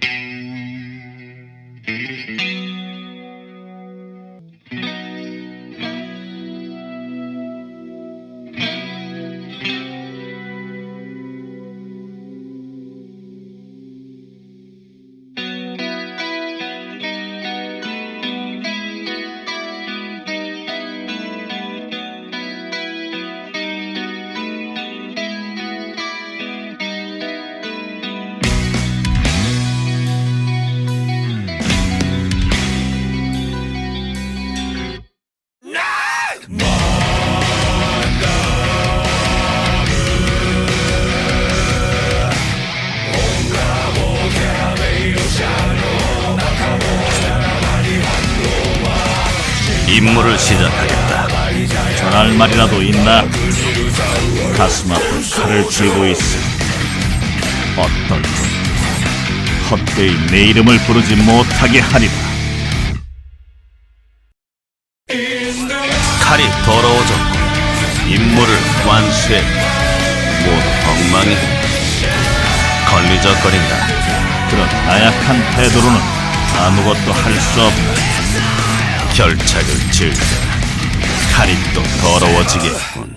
Thank you. 임무를 시작하겠다. 전할 말이라도 있나? 가슴 아픈 칼을 쥐고 있어. 어떤 분 헛되이 내 이름을 부르지 못하게 하리라. 칼이 더러워졌고 임무를 완수했다. 모두 엉망이 걸리적거린다. 그런 나약한 태도로는 아무것도 할 수 없다. 결착을 즐겨 칼이 또 더러워지겠군.